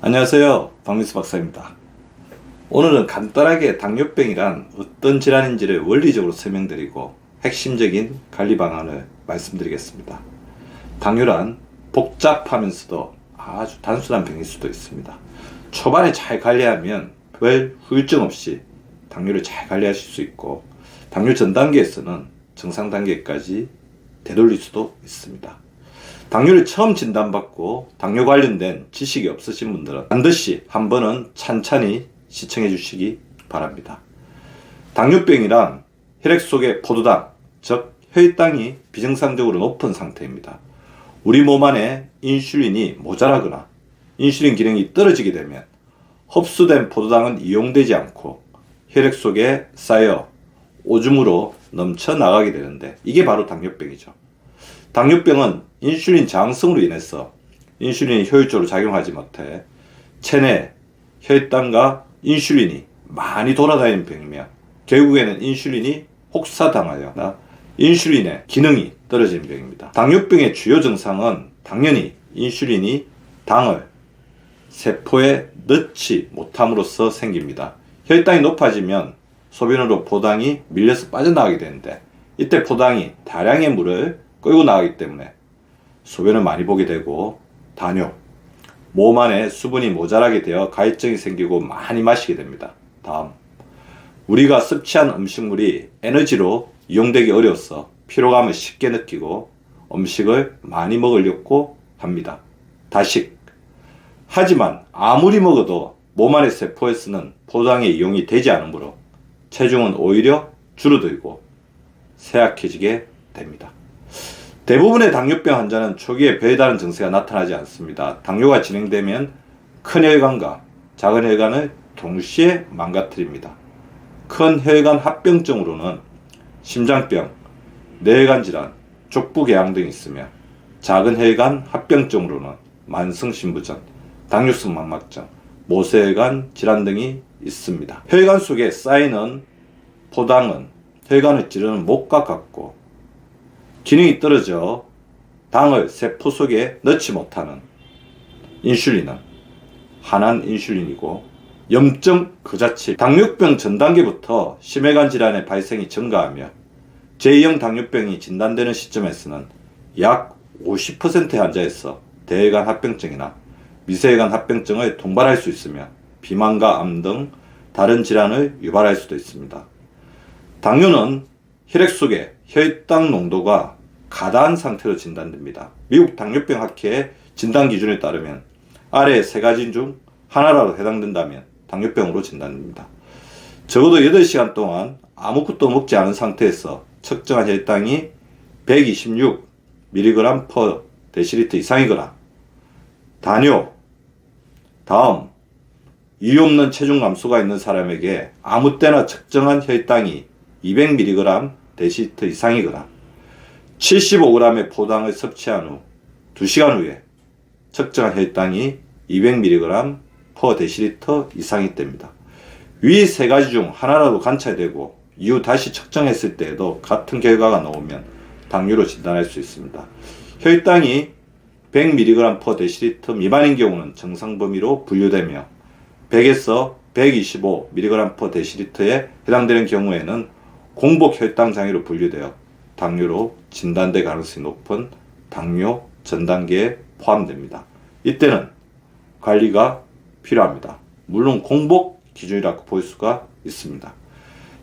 안녕하세요. 박민수 박사입니다. 오늘은 간단하게 당뇨병이란 어떤 질환인지를 원리적으로 설명드리고 핵심적인 관리 방안을 말씀드리겠습니다. 당뇨란 복잡하면서도 아주 단순한 병일 수도 있습니다. 초반에 잘 관리하면 별 후유증 없이 당뇨를 잘 관리하실 수 있고 당뇨 전 단계에서는 정상 단계까지 되돌릴 수도 있습니다. 당뇨를 처음 진단받고 당뇨 관련된 지식이 없으신 분들은 반드시 한 번은 찬찬히 시청해 주시기 바랍니다. 당뇨병이란 혈액 속의 포도당, 즉 혈당이 비정상적으로 높은 상태입니다. 우리 몸 안에 인슐린이 모자라거나 인슐린 기능이 떨어지게 되면 흡수된 포도당은 이용되지 않고 혈액 속에 쌓여 오줌으로 넘쳐 나가게 되는데 이게 바로 당뇨병이죠. 당뇨병은 인슐린 저항성으로 인해서 인슐린이 효율적으로 작용하지 못해 체내 혈당과 인슐린이 많이 돌아다니는 병이며 결국에는 인슐린이 혹사당하여 인슐린의 기능이 떨어지는 병입니다. 당뇨병의 주요 증상은 당연히 인슐린이 당을 세포에 넣지 못함으로써 생깁니다. 혈당이 높아지면 소변으로 포당이 밀려서 빠져나가게 되는데 이때 포당이 다량의 물을 끌고 나가기 때문에 소변을 많이 보게 되고 단뇨, 몸 안에 수분이 모자라게 되어 가입증이 생기고 많이 마시게 됩니다. 다음, 우리가 섭취한 음식물이 에너지로 이용되기 어려워서 피로감을 쉽게 느끼고 음식을 많이 먹으려고 합니다. 다식. 하지만 아무리 먹어도 몸 안의 세포에서는 포장에 이용이 되지 않으므로 체중은 오히려 줄어들고 쇠약해지게 됩니다. 대부분의 당뇨병 환자는 초기에 별다른 증세가 나타나지 않습니다. 당뇨가 진행되면 큰 혈관과 작은 혈관을 동시에 망가뜨립니다. 큰 혈관 합병증으로는 심장병, 뇌혈관 질환, 족부궤양 등이 있으며 작은 혈관 합병증으로는 만성 신부전, 당뇨성 망막증, 모세혈관 질환 등이 있습니다. 혈관 속에 쌓이는 포당은 혈관을 찌르는 목과 같고 기능이 떨어져 당을 세포 속에 넣지 못하는 인슐린은 한한 인슐린이고 염증 그 자체 당뇨병 전 단계부터 심혈관 질환의 발생이 증가하며 제2형 당뇨병이 진단되는 시점에서는 약 50%의 환자에서 대혈관 합병증이나 미세혈관 합병증을 동반할 수 있으며 비만과 암 등 다른 질환을 유발할 수도 있습니다. 당뇨는 혈액 속의 혈당 농도가 가다한 상태로 진단됩니다. 미국 당뇨병 학회의 진단 기준에 따르면 아래 세 가지 중 하나라도 해당된다면 당뇨병으로 진단됩니다. 적어도 8시간 동안 아무것도 먹지 않은 상태에서 측정한 혈당이 126mg per 데시리터 이상이거나 단뇨, 다음 이유 없는 체중 감소가 있는 사람에게 아무 때나 측정한 혈당이 200mg 데시리터 이상이거나 75g의 포당을 섭취한 후 2시간 후에 측정한 혈당이 200mg per 데시리터 이상이 됩니다. 위 세 가지 중 하나라도 관찰되고 이후 다시 측정했을 때에도 같은 결과가 나오면 당뇨로 진단할 수 있습니다. 혈당이 100mg per 데시리터 미만인 경우는 정상 범위로 분류되며 100에서 125mg per 데시리터에 해당되는 경우에는 공복 혈당 장애로 분류되어 당뇨로 진단될 가능성이 높은 당뇨 전 단계에 포함됩니다. 이때는 관리가 필요합니다. 물론 공복 기준이라고 볼 수가 있습니다.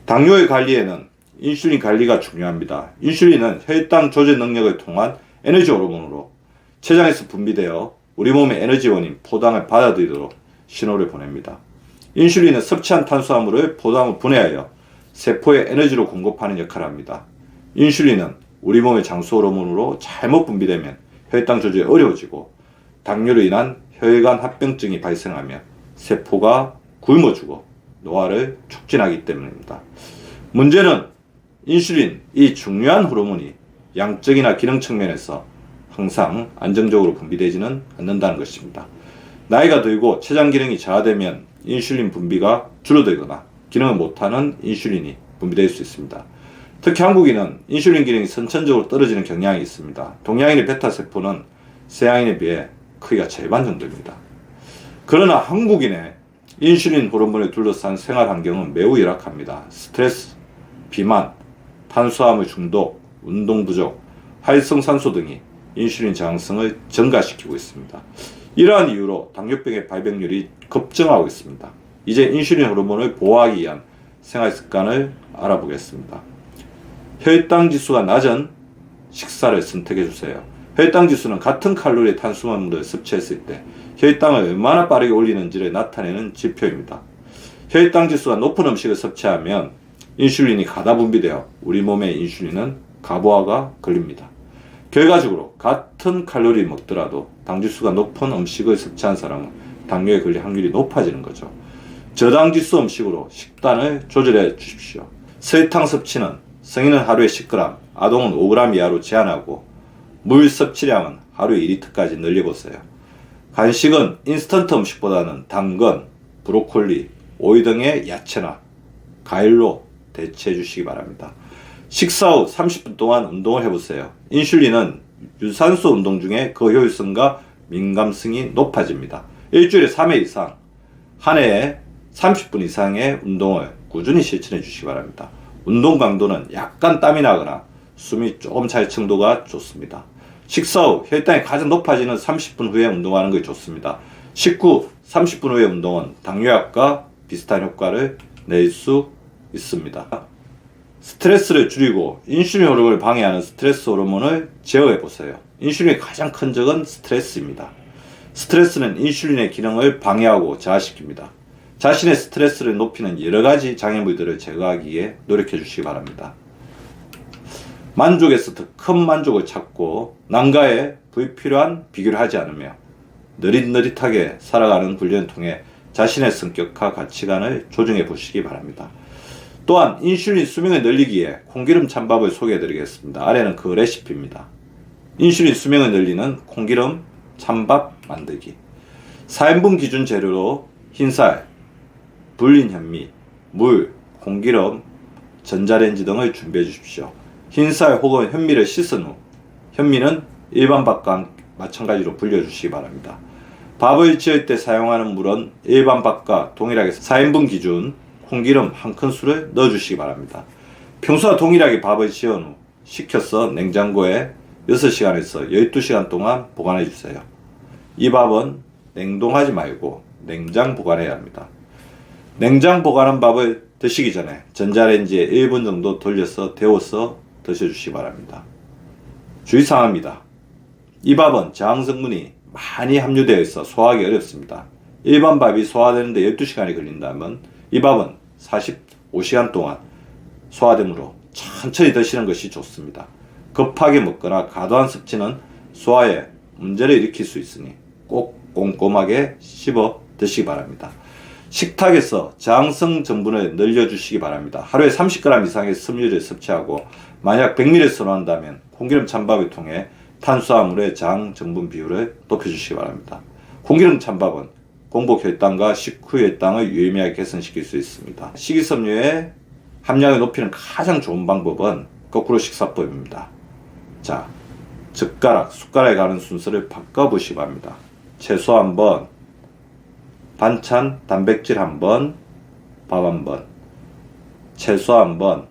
당뇨의 관리에는 인슐린 관리가 중요합니다. 인슐린은 혈당 조절 능력을 통한 에너지 호르몬으로 췌장에서 분비되어 우리 몸의 에너지원인 포당을 받아들이도록 신호를 보냅니다. 인슐린은 섭취한 탄수화물을 포당으로 분해하여 세포에 에너지로 공급하는 역할을 합니다. 인슐린은 우리 몸의 장수 호르몬으로 잘못 분비되면 혈당 조절이 어려워지고 당뇨로 인한 혈관 합병증이 발생하며 세포가 굶어주고 노화를 촉진하기 때문입니다. 문제는 인슐린, 이 중요한 호르몬이 양적이나 기능 측면에서 항상 안정적으로 분비되지는 않는다는 것입니다. 나이가 들고 췌장 기능이 저하되면 인슐린 분비가 줄어들거나 기능을 못하는 인슐린이 분비될 수 있습니다. 특히 한국인은 인슐린 기능이 선천적으로 떨어지는 경향이 있습니다. 동양인의 베타 세포는 서양인에 비해 크기가 절반 정도입니다. 그러나 한국인의 인슐린 호르몬에 둘러싼 생활 환경은 매우 열악합니다. 스트레스, 비만, 탄수화물 중독, 운동 부족, 활성산소 등이 인슐린 저항성을 증가시키고 있습니다. 이러한 이유로 당뇨병의 발병률이 급증하고 있습니다. 이제 인슐린 호르몬을 보호하기 위한 생활 습관을 알아보겠습니다. 혈당 지수가 낮은 식사를 선택해 주세요. 혈당 지수는 같은 칼로리의 탄수화물을 섭취했을 때 혈당을 얼마나 빠르게 올리는지를 나타내는 지표입니다. 혈당 지수가 높은 음식을 섭취하면 인슐린이 가다 분비되어 우리 몸의 인슐린은 가부화가 걸립니다. 결과적으로 같은 칼로리 먹더라도 당 지수가 높은 음식을 섭취한 사람은 당뇨에 걸릴 확률이 높아지는 거죠. 저당 지수 음식으로 식단을 조절해 주십시오. 설탕 섭취는 성인은 하루에 10g, 아동은 5g 이하로 제한하고 물 섭취량은 하루에 2리터까지 늘려보세요. 간식은 인스턴트 음식보다는 당근, 브로콜리, 오이 등의 야채나 과일로 대체해 주시기 바랍니다. 식사 후 30분 동안 운동을 해보세요. 인슐린은 유산소 운동 중에 그 효율성과 민감성이 높아집니다. 일주일에 3회 이상, 한 해에 30분 이상의 운동을 꾸준히 실천해 주시기 바랍니다. 운동 강도는 약간 땀이 나거나 숨이 조금 찰 정도가 좋습니다. 식사 후 혈당이 가장 높아지는 30분 후에 운동하는 것이 좋습니다. 식후 30분 후의 운동은 당뇨약과 비슷한 효과를 낼 수 있습니다. 스트레스를 줄이고 인슐린 호르몬을 방해하는 스트레스 호르몬을 제어해 보세요. 인슐린의 가장 큰 적은 스트레스입니다. 스트레스는 인슐린의 기능을 방해하고 저하시킵니다. 자신의 스트레스를 높이는 여러 가지 장애물들을 제거하기 위해 노력해 주시기 바랍니다. 만족에서 더 큰 만족을 찾고 난가에 불필요한 비교를 하지 않으며 느릿느릿하게 살아가는 훈련을 통해 자신의 성격과 가치관을 조정해 보시기 바랍니다. 또한 인슐린 수명을 늘리기 위해 콩기름 찬밥을 소개해 드리겠습니다. 아래는 그 레시피입니다. 인슐린 수명을 늘리는 콩기름 찬밥 만들기 4인분 기준 재료로 흰쌀, 불린 현미, 물, 콩기름, 전자레인지 등을 준비해 주십시오. 흰쌀 혹은 현미를 씻은 후 현미는 일반 밥과 마찬가지로 불려주시기 바랍니다. 밥을 지을 때 사용하는 물은 일반 밥과 동일하게 4인분 기준 콩기름 한 큰술을 넣어주시기 바랍니다. 평소와 동일하게 밥을 지은 후 식혀서 냉장고에 6시간에서 12시간 동안 보관해 주세요. 이 밥은 냉동하지 말고 냉장 보관해야 합니다. 냉장 보관한 밥을 드시기 전에 전자레인지에 1분 정도 돌려서 데워서 드셔주시기 바랍니다. 주의사항입니다. 이 밥은 저항성분이 많이 함유되어 있어 소화하기 어렵습니다. 일반 밥이 소화되는데 12시간이 걸린다면 이 밥은 45시간 동안 소화되므로 천천히 드시는 것이 좋습니다. 급하게 먹거나 과도한 섭취는 소화에 문제를 일으킬 수 있으니 꼭 꼼꼼하게 씹어 드시기 바랍니다. 식탁에서 저항성 전분을 늘려주시기 바랍니다. 하루에 30g 이상의 섬유를 섭취하고 만약 100ml를 선호한다면 콩기름 찬밥을 통해 탄수화물의 저항 전분 비율을 높여주시기 바랍니다. 콩기름 찬밥은 공복 혈당과 식후 혈당을 유의미하게 개선시킬 수 있습니다. 식이섬유의 함량을 높이는 가장 좋은 방법은 거꾸로 식사법입니다. 자, 젓가락, 숟가락에 가는 순서를 바꿔보시기 바랍니다. 채소 한 번, 반찬, 단백질 한 번, 밥 한 번, 채소 한 번,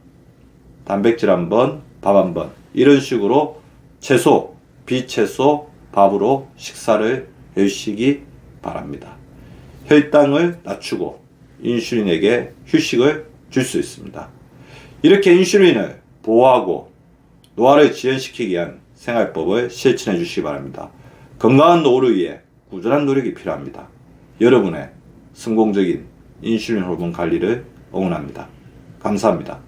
단백질 한 번, 밥 한 번. 이런 식으로 채소, 비채소, 밥으로 식사를 해주시기 바랍니다. 혈당을 낮추고 인슐린에게 휴식을 줄 수 있습니다. 이렇게 인슐린을 보호하고 노화를 지연시키기 위한 생활법을 실천해 주시기 바랍니다. 건강한 노후를 위해 꾸준한 노력이 필요합니다. 여러분의 성공적인 인슐린 호르몬 관리를 응원합니다. 감사합니다.